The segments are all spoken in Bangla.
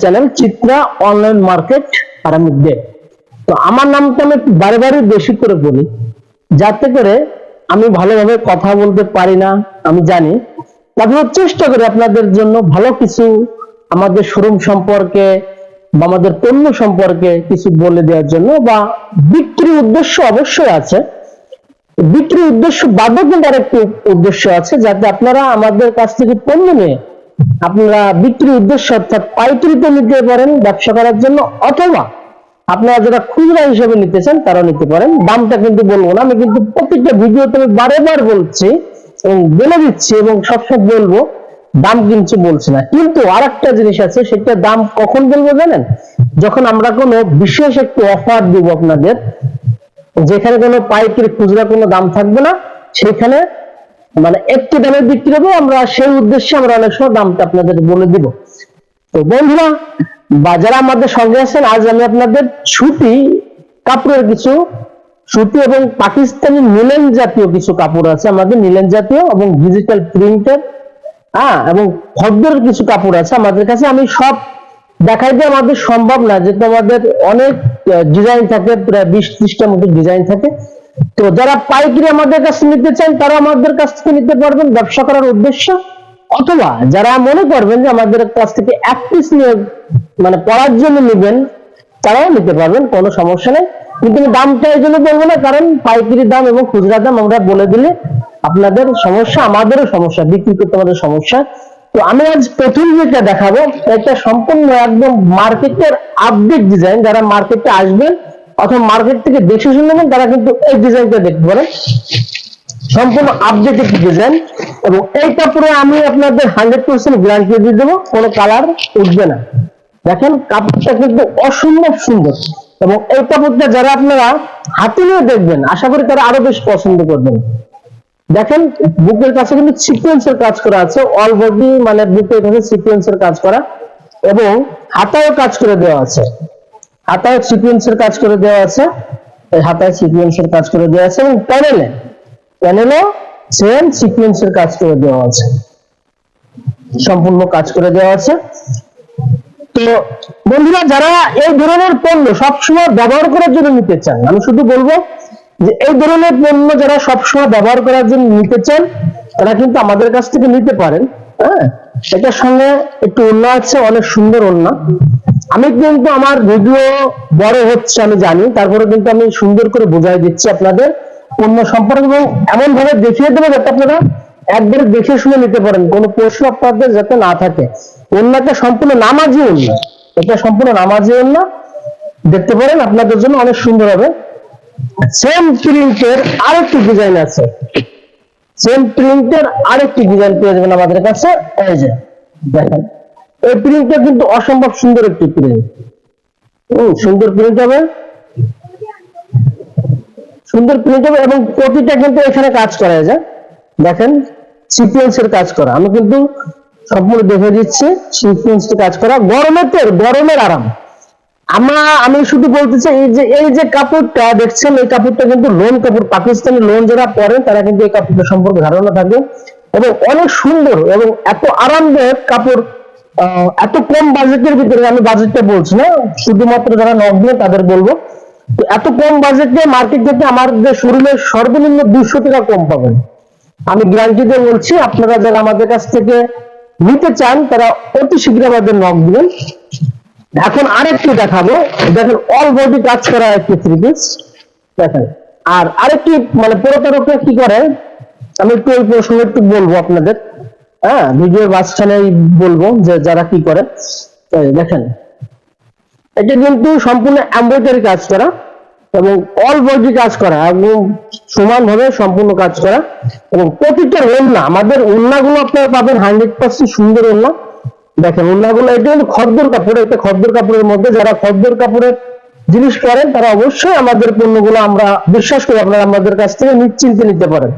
চ্যানেল চিত্রা অনলাইন মার্কেট আরামুদ্দে তো আমার নামটা আমি একটু বারে বারে বেশি করে বলি, যাতে করে আমি ভালোভাবে কথা বলতে পারি না, আমি জানি। তারপর চেষ্টা করি আপনাদের জন্য ভালো কিছু আমাদের শোরুম সম্পর্কে বা আমাদের পণ্য সম্পর্কে কিছু বলে দেওয়ার জন্য বা বিক্রি উদ্দেশ্য অবশ্যই আছে। বিক্রি উদ্দেশ্য বাদও কিন্তু আরেকটি উদ্দেশ্য আছে, যাতে আপনারা আমাদের কাছ থেকে পণ্য নিয়ে আপনারা বিক্রি উদ্দেশ্য অর্থাৎ পাইকারিতে নিতে পারেন ব্যবসা করার জন্য, অথবা আপনারা যারা খুচরা হিসেবে নিতে চান তারা নিতে পারেন। দামটা কিন্তু বলব না, আমি কিন্তু প্রত্যেকটা ভিডিওতে আমি বারে বার বলছি এবং বলে দিচ্ছি এবং সবসময় বলব, দাম কিন্তু বলছি না। কিন্তু আর একটা জিনিস আছে সেটা দাম কখন বলব জানেন? যখন আমরা কোনো বিশেষ একটু অফার দিব আপনাদের, যেখানে কোনো পাইকারি খুচরা কোনো দাম থাকবে না, সেখানে মানে একটু দামে বিক্রি হবে, আমরা সেই উদ্দেশ্যে আমরা অনেক সময় দামটা আপনাদের বলে দিব। তো বন্ধুরা বা যারা আমাদের সঙ্গে আছেন, আজ আমি আপনাদের সুতি কাপড়ের কিছু সুতি এবং পাকিস্তানি নিলেন জাতীয় কিছু কাপড় আছে আমাদের নিলেন জাতীয় এবং ডিজিটাল প্রিন্টের হ্যাঁ এবং খদ্দের কিছু কাপড় আছে আমাদের কাছে। আমি সব দেখাই দিয়ে আমাদের সম্ভব না, যেহেতু আমাদের অনেক ডিজাইন থাকে, প্রায় বিশ ত্রিশটার মতো ডিজাইন থাকে। তো যারা পাইকারি আমাদের কাছে নিতে চান, তারা আমাদের কাছ থেকে নিতে পারবেন ব্যবসা করার উদ্দেশ্য। অথবা যারা মনে করবেন যে আমাদের কাছ থেকে এক পিস নিয়ে মানে পড়ার জন্য নেবেন, তারাও নিতে পারবেন, কোনো সমস্যা নেই। কিন্তু দামটা এই জন্য বলব না, কারণ পাইকারি দাম এবং খুচরা দাম আমরা বলে দিলে আপনাদের সমস্যা, আমাদেরও সমস্যা, বিক্রি করতে আমাদের সমস্যা। তো আমি আজ প্রথম যেটা দেখাবো, এটা সম্পূর্ণ একদম মার্কেটের আপডেট ডিজাইন যারা মার্কেটে আসবেন অথবা মার্কেট থেকে দেখে শুনে নেবেন তারা কিন্তু এই ডিজাইনটা দেখতে পারেন সম্পূর্ণ আপডেট একটি ডিজাইন এবং এই কাপড়ে আমি আপনাদের হান্ড্রেড পার্সেন্ট গ্যারান্টি দিয়ে দেবো, কোনো কালার উঠবে না। দেখেন, কাপড়টা কিন্তু অসম্ভব সুন্দর এবং এই কাপড়টা যারা আপনারা হাতে নিয়ে দেখবেন, আশা করি তারা আরও বেশ পছন্দ করবেন। দেখেন, বুকের কাছে কিন্তু সিকোয়েন্সের কাজ করা আছে অল বডি মানে বুকের কাছে সিকোয়েন্সের কাজ করা এবং হাতায়ও কাজ করে দেওয়া আছে। হাতায় সিকোয়েন্সের কাজ করে দেওয়া আছে। এই হাতায় সিকোয়েন্সের কাজ করে দেওয়া আছে এবং প্যানেলে প্যানেলও সেম সিকোয়েন্সের কাজ করে দেওয়া আছে। সম্পূর্ণ কাজ করে দেওয়া আছে। তো বন্ধুরা, যারা এই ধরনের পণ্য সবসময় ব্যবহার করার জন্য নিতে চান, আমি শুধু বলব যে এই ধরনের পণ্য যারা সবসময় ব্যবহার করার জন্য নিতে চান, তারা কিন্তু আমাদের কাছ থেকে নিতে পারেন। হ্যাঁ এটার সঙ্গে একটু অন্য আছে, অনেক সুন্দর অন্য আমি কিন্তু আমার ভিডিও বড় হচ্ছে, আমি জানি। তারপরে কিন্তু আমি সুন্দর করে বোঝাই দিচ্ছি আপনাদের পণ্য সম্পর্কে এবং এমন ভাবে দেখিয়ে দেবো যাতে আপনারা একবারে দেখে শুনে নিতে পারেন। কোনো প্রশ্ন আপনাদের যাতে না থাকে। অন্যটা সম্পূর্ণ নামাজি অন্য। এটা সম্পূর্ণ নামাজি অন্য। দেখতে পারেন, আপনাদের জন্য অনেক সুন্দর হবে। সেম প্রিন্টের আরেকটি ডিজাইন আছে। সেম প্রিন্টের আরেকটি ডিজাইন পেয়ে যাবেন আমাদের কাছে। এই যে, দেখেন। এই প্রিন্টটা কিন্তু অসম্ভব সুন্দর একটি প্রিন্ট সুন্দর প্রিন্ট হবে। সুন্দর প্রিন্ট হবে এবং প্রতিটা কিন্তু এখানে কাজ করা যায় দেখেন সিকুয়েন্সের কাজ করা। আমি কিন্তু সম্পূর্ণ দেখে দিচ্ছি সিকুয়েন্সের কাজ করা। গরমের গরমের আরাম। আমরা, আমি শুধু বলতে চাই, এই যে এই যে কাপড়টা, দেখছেন, এই কাপড়টা কিন্তু লোন কাপড়, পাকিস্তানি লোন যারা পরেন তারা কিন্তু এই কাপড়টা সম্পর্কে ধারণা থাকে। এবং অনেক সুন্দর এবং এত আরামদায়ক কাপড় এত কম বাজেটের ভিতরে আমি বাজেটটা বলছি না, শুধুমাত্র যারা দিয়ে তাদের বলব। এত কম বাজেটে মার্কেট থেকে আমার যে শরীরের সর্বনিম্ন দুশো টাকা কম পাবেন। আমি গ্যারান্টি দিয়ে বলছি, আপনারা যারা আমাদের কাছ থেকে নিতে চান, তারা অতি শীঘ্র আমাদের নক দিবেন। এখন আরেকটি দেখাবো, দেখেন অল বডি কাজ করা একটি থ্রি পিস দেখেন, আর আরেকটি মানে প্রতারকরা কি করে? আমি একটু ওই প্রসঙ্গে একটু বলব আপনাদের। হ্যাঁ ভিডিওর মাঝখানে বলব যে যারা কি করে দেখেন। এটা কিন্তু সম্পূর্ণ এমব্রয়ডারি কাজ করা এবং অল বডি কাজ করা এবং সমানভাবে সম্পূর্ণ কাজ করা এবং প্রতিটা ওড়না, আমাদের ওড়নাগুলো আপনারা পাবেন হান্ড্রেড পার্সেন্ট সুন্দর ওড়না। দেখেন, ওড়নাগুলো এটা কিন্তু খদ্দর কাপড় এটা খদ্দর কাপড়ের মধ্যে যারা খদ্দর কাপড়ের জিনিস করেন তারা অবশ্যই আমাদের পণ্যগুলো আমরা, বিশ্বাস করি আপনারা আমাদের কাছ থেকে নিশ্চিন্তে নিতে পারেন।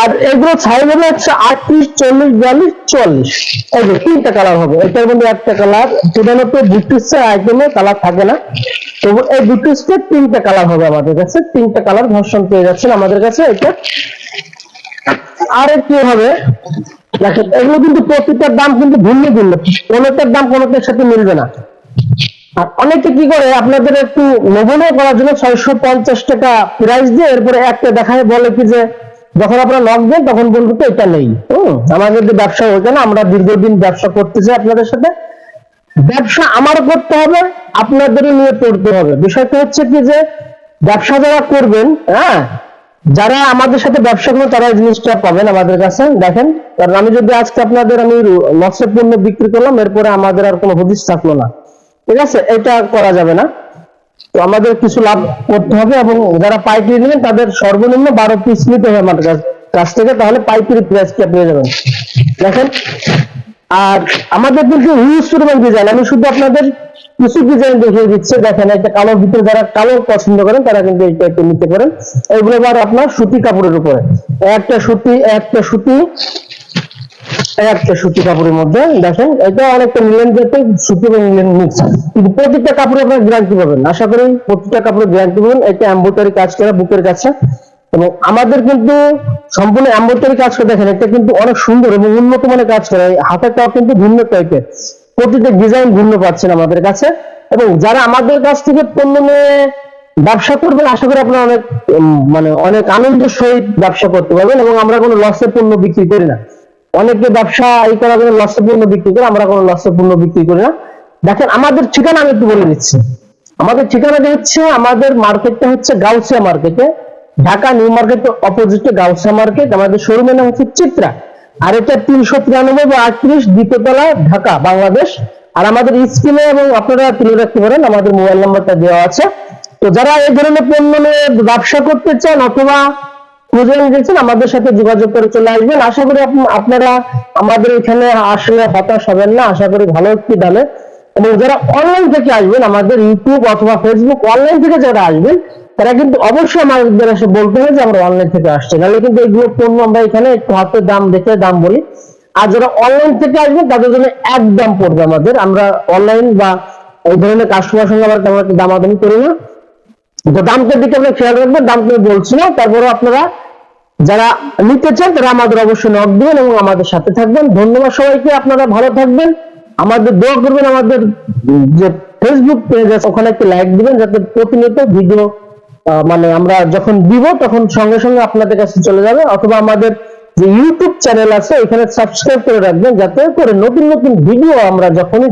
আর এগুলো সাইজ হবে হচ্ছে আটত্রিশ, চল্লিশ, বিয়াল্লিশ, চল্লিশ। এই যে তিনটা কালার হবে। এটার মধ্যে একটা কালার সাধারণত বুটিসের আইটেমে কালার থাকে না। তবু এই বুটিসকে তিনটা কালার হবে আমাদের কাছে। তিনটা কালার ভার্সন পেয়ে যাচ্ছেন আমাদের কাছে এটা। আর কি হবে। দেখেন, এগুলো কিন্তু প্রতিটার দাম কিন্তু ভিন্ন ভিন্ন। কোনোটার দাম কোনোটার সাথে মিলবে না। আর অনেকে কি করে, আপনাদের একটু লোভনীয় করার জন্য ছয়শো পঞ্চাশ টাকা প্রাইস দিয়ে এরপরে একটা দেখায়, বলে কি যে যখন আপনারা লক দেন, তখন বলব তো এটা নেই। আমাদের যে ব্যবসা হয়েছে না, আমরা দীর্ঘদিন ব্যবসা করতে চাই আপনাদের সাথে। ব্যবসা আমারও করতে হবে আপনাদেরও নিয়ে পড়তে হবে। বিষয়টা হচ্ছে কি যে, ব্যবসা যারা করবেন হ্যাঁ যারা আমাদের সাথে ব্যবসা করবেন, তারা জিনিসটা পাবেন আমাদের কাছে। দেখেন, কারণ আমি যদি আজকে আপনাদের আমি লসের পণ্য বিক্রি করলাম, এরপরে আমাদের আর কোনো হদিস থাকল না। ঠিক আছে? এটা করা যাবে না। তো আমাদের কিছু লাভ করতে হবে এবং যারা পাইকারি নেবেন, তাদের সর্বনিম্ন বারো পিস নিতে হবে আমাদের কাছ- থেকে। তাহলে পাইকারি প্রাইসটা পেয়ে যাবেন দেখেন, আর আমাদের কিন্তু হিউজ পরিমাণ ডিজাইন আমি শুধু আপনাদের কিছু ডিজাইন দেখিয়ে দিচ্ছি। দেখেন একটা কালোর ভিতরে যারা কালো পছন্দ করেন, তারা কিন্তু এইটা একটু নিতে পারেন। এগুলো আবার আপনার সুতি কাপড়ের উপরে। একটা সুতি একটা সুতি একটা সুতি কাপড়ের মধ্যে, দেখেন, এটা অনেকটা মিলেন সুতি এবং মিলেন মিক্স কিন্তু আপনার গ্যারান্টি পাবেন। আশা করি গ্যারান্টি পাবেন। এটা কাজ করা, বুকের কাছে। এবং আমাদের কিন্তু সম্পূর্ণ এম্বোটারি কাজ করে, দেখেন, এটা কিন্তু অনেক সুন্দর এবং উন্নত মানের কাজ করে। হাতেরটাও কিন্তু ভিন্ন টাইপের প্রতিটা ডিজাইন ভিন্ন পাচ্ছেন আমাদের কাছে। এবং যারা আমাদের কাছ থেকে পণ্য নিয়ে ব্যবসা করবেন, আশা করি আপনারা অনেক মানে অনেক আনন্দের সহিত ব্যবসা করতে পারবেন এবং আমরা কোনো লসের পণ্য বিক্রি করি না। অনেকে ব্যবসা এই করার জন্য লসের পণ্য বিক্রি করে, আমরা কোনো লসের পণ্য বিক্রি করি না। দেখেন, আমাদের ঠিকানা আমি একটু বলে দিচ্ছি। আমাদের ঠিকানাটা হচ্ছে, আমাদের মার্কেটটা হচ্ছে গাউসিয়া মার্কেটে ঢাকা নিউ মার্কেটের অপোজিটে গাউসিয়া মার্কেট আমাদের শোরুমের নাম হচ্ছে চিত্রা। আর এটা তিনশো তিরানব্বই বা আটত্রিশ দ্বিতীয়তলা ঢাকা, বাংলাদেশ। আর আমাদের স্ক্রিনে এবং আপনারা তুলে রাখতে পারেন, আমাদের মোবাইল নাম্বারটা দেওয়া আছে। তো যারা এই ধরনের পণ্য নিয়ে ব্যবসা করতে চান অথবা খুঁজে নিয়েছেন আমাদের সাথে যোগাযোগ করে চলে আসবেন। আশা করি আপ- আপনারা আমাদের এখানে আসলে হতাশ হবেন না, আশা করি ভালো একটি দামে এবং যারা অনলাইন থেকে আসবেন, আমাদের ইউটিউব অথবা ফেসবুক অনলাইন থেকে যারা আসবেন, তারা কিন্তু অবশ্যই আমাদের এসে বলতে হবে যে আমরা অনলাইন থেকে আসছি। নাহলে কিন্তু পণ্য আমরা এখানে একটু হাতে দাম দেখে দাম বলি। আর যারা অনলাইন থেকে আসবেন, তাদের জন্য এক দাম পড়বে আমাদের। আমরা অনলাইন বা এই ধরনের কাস্টমার সঙ্গে আমরা তেমন একটা দামাদামি করি না। তো দামটার দিকে আমরা খেয়াল রাখবেন দাম বলছি না। তারপরে আপনারা যারা নিতে চান, তারা আমাদের অবশ্যই নক দিবেন এবং আমাদের সাথে থাকবেন। ধন্যবাদ সবাইকে, আপনারা ভালো থাকবেন। আমাদের দোয়া করবেন, আমাদের যে ফেসবুক পেজ আছে, ওখানে একটি লাইক দিবেন, যাতে প্রতিনিয়ত ভিডিও মানে আমরা যখন দিব, তখন সঙ্গে সঙ্গে আপনাদের কাছে চলে যাবে। অথবা আমাদের যে ইউটিউব চ্যানেল আছে এখানে সাবস্ক্রাইব করে রাখবেন, যাতে করে নতুন নতুন ভিডিও আমরা যখনই